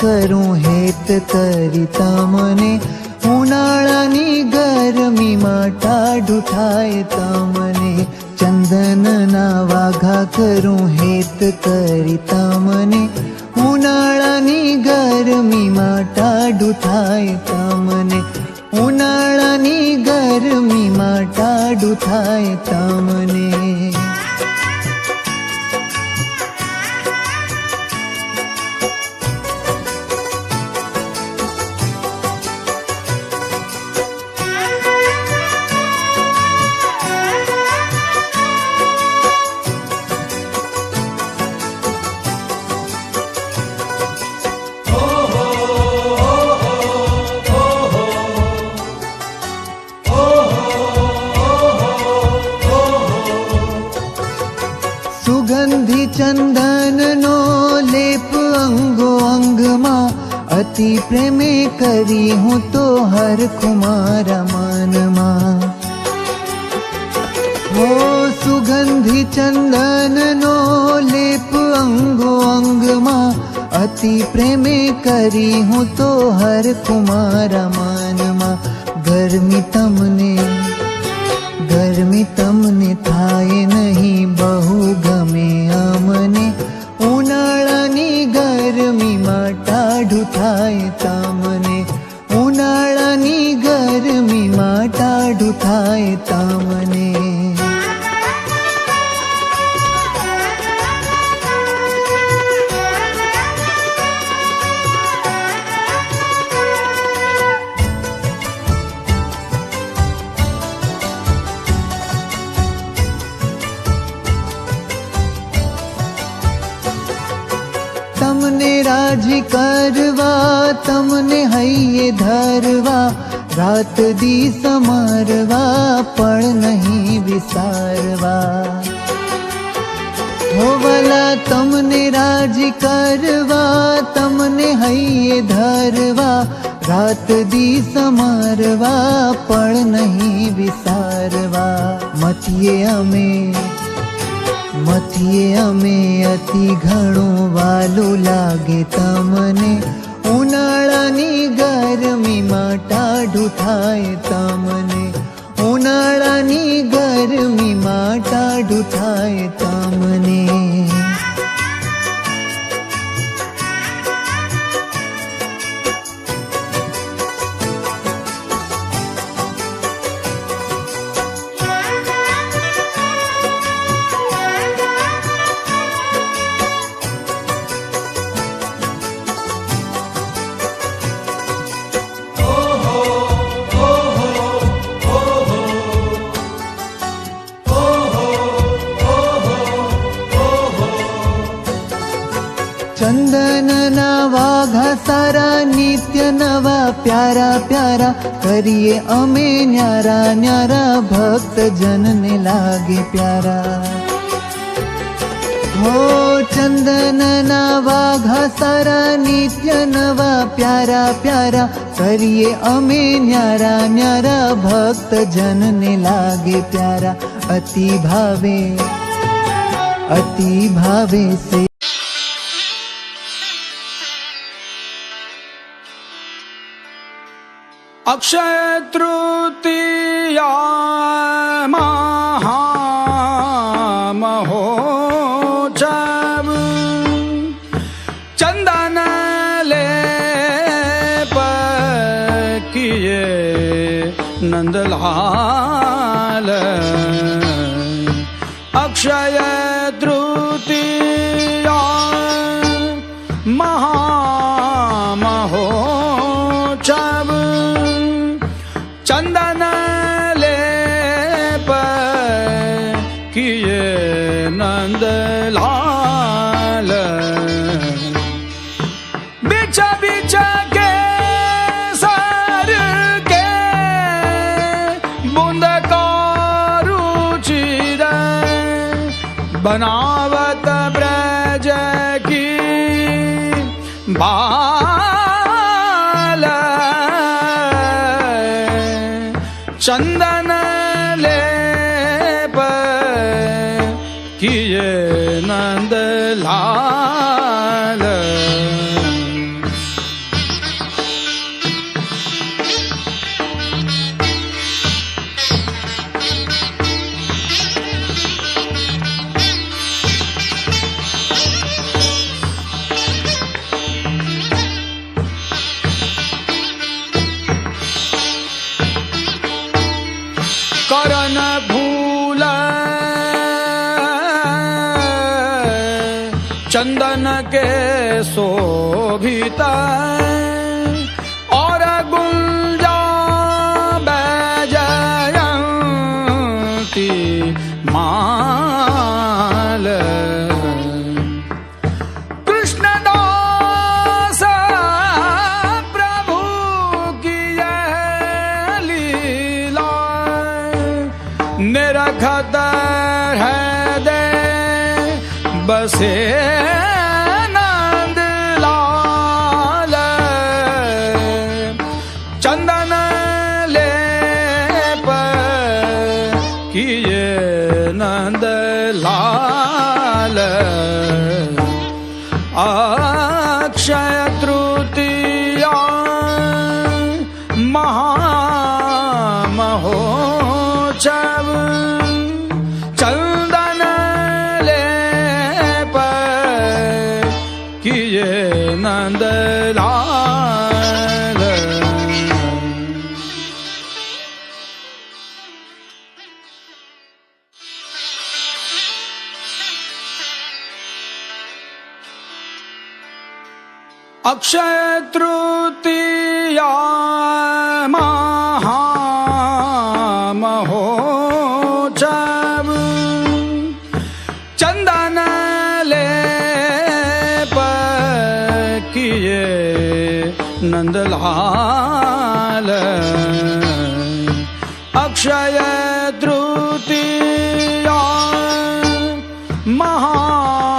કરું હેત કરતા મને ઉનાળાની ગરમીમાં ટાઢું થાય તમને. ચંદનના વાઘા કરું હેત કરતા મને ઉનાળાની ગરમીમાં ટાઢું થાય તમને. ઉનાળાની ગરમીમાં ટાઢું થાય તમને. સુગંધી ચંદનનો લેપ અંગો અંગમાં અતિ પ્રેમે કરી હું તો હર કુમારા મનમાં હો સુગંધી ચંદનનો લેપ અંગો અંગમાં અતિ પ્રેમે કરી હું તો હર કુમારા મનમાં ગરમી તમને ગરમી તમને થાય નહીં બહુ થાય તમને. ઉનાળાની ગરમીમાં ટાઢું થાય તમને. તમને રાજી કરવા તમને હૈયે ધરવા, રાત દી સમારવા, પણ નહીં વિસારવા. હોવલા તમને રાજી કરવા, તમને હૈયે ધરવા, રાત દી સમારવા, પણ નહીં વિસારવા. મથીએ અમે મથીએ અમે અતિ ઘણું વાલું લાગે તમને. ઉનાળાની ગરમીમાં ટાઢું થાય તમને. ઉનાળાની ગરમીમાં ટાઢું થાય તમને चंदन नवा घसारा, नित्य नवा प्यारा प्यारा, करिए अमे न्यारा न्यारा भक्त जन ने लागे प्यारा। हो चंदन नवा घसारा, नित्य नवा प्यारा प्यारा, करिए अमे न्यारा न्यारा भक्त जन ने लागे प्यारा। अति भावे अति भावे से अक्षयतृतीया महोचव चन्दन लेप किये नन्दलाल अक्षय तृतीया கந்தலால பிச்ச பிச்ச கேசரு கே. புந்த காருச்சிர பனாவத பிரஜ கி பால. சந்தன 啊 चंदन के शोभित और गुंजा बैजयंती माल। कृष्णदास प्रभु की यह लीला निरखत है दे बसे नन्द अक्षत्रुतया मा नन्दलाल। अक्षय द्रुतिया महा